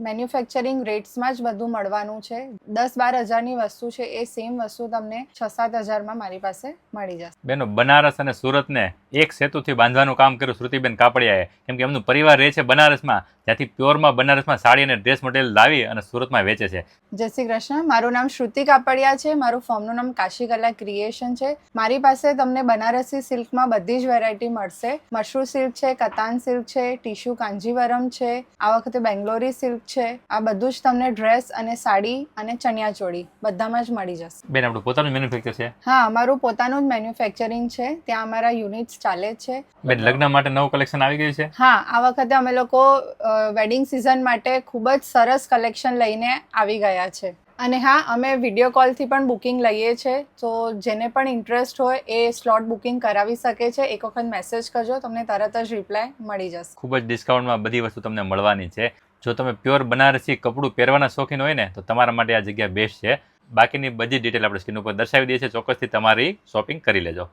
Manufacturing રેટ્સમાં જ બધું મળવાનું છે. દસ બાર હજારની વસ્તુ છે, એ સેમ વસ્તુ તમને છ સાત હજારમાં મારી પાસે મળી જશે. બેનો, બનારસ અને સુરતને એક સેતુથી બાંધવાનું કામ કર્યું શ્રુતિબેન કાપડિયાએ. કેમ કે એમનું પરિવાર રહે છે બનારસમાં. જ્યાંથી પ્યોરમાં બનારસમાં સાડી અને ડ્રેસ મટીરિયલ લાવી અને સુરતમાં વેચે છે. જય શ્રી કૃષ્ણ. મારું નામ શ્રુતિ કાપડિયા છે. મારું ફોર્મનું નામ કાશી કલા ક્રિએશન છે. મારી પાસે તમને બનારસી સિલ્કમાં બધી જ વેરાયટી મળશે. મશરૂ સિલ્ક છે કતાન સિલ્ક છે ટીશ્યુ કાંજીવરમ છે આ વખતે બેંગ્લોરી સિલ્ક છે. આ બધું જ તમને ડ્રેસ અને સાડી અને ચણિયાચોળી બધામાં જ મળી જશે. બેન આપણું પોતાનું મેન્યુફેક્ચર છે? હા અમારું પોતાનું જ મેન્યુફેક્ચરિંગ છે. ત્યાં અમારા યુનિટ્સ ચાલે છે. બેન લગ્ન માટે નવું કલેક્શન આવી ગયું છે? હા આ વખતે અમે લોકો વેડિંગ સિઝન માટે ખૂબ જ સરસ કલેક્શન લઈને આવી ગયા છે. અને હા અમે વીડિયો કોલથી પણ બુકિંગ લઈએ છીએ તો જેને પણ ઇન્ટરેસ્ટ હોય એ સ્લોટ બુકિંગ કરાવી શકે છે. એક વખત મેસેજ કરજો તમને તરત જ રિપ્લાય મળી જશે. ખૂબ જ ડિસ્કાઉન્ટમાં બધી વસ્તુ તમને મળવાની છે. જો તમે પ્યોર બનારસી કપડું પહેરવાના શોખીન હોય ને તો તમારા માટે આ જગ્યા બેસ્ટ છે. બાકીની બધી ડિટેલ આપણે સ્ક્રીન ઉપર દર્શાવી દઈએ છીએ. ચોક્કસથી તમારી શોપિંગ કરી લેજો.